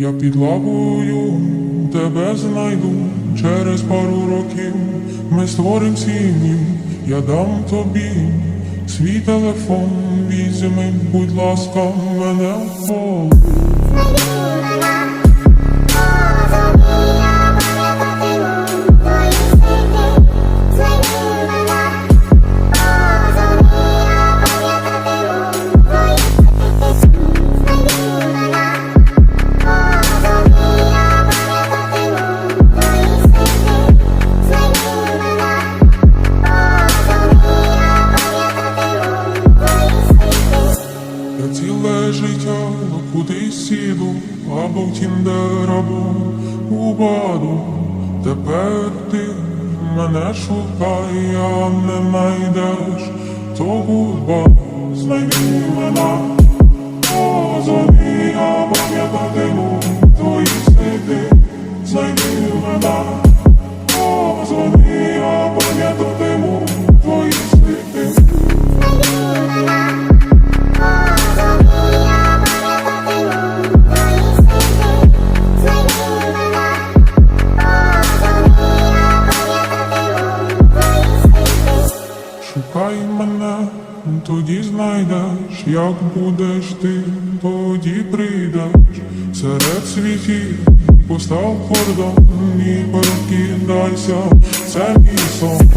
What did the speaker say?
Я під лавою тебе знайду через пару років. Ми створим сім'ю, я дам тобі свій телефон. Візьми, будь ласка, мене в пол. Ціле життя кудись сіду, або в тіндер, або у баду. Тепер ти мене шукай, а не найдеш, то гудба знайди мене, Шукай мене, тоді знайдеш, як будеш ти, тоді прийдеш серед світів, постав кордон і прокидайся, це мій сон.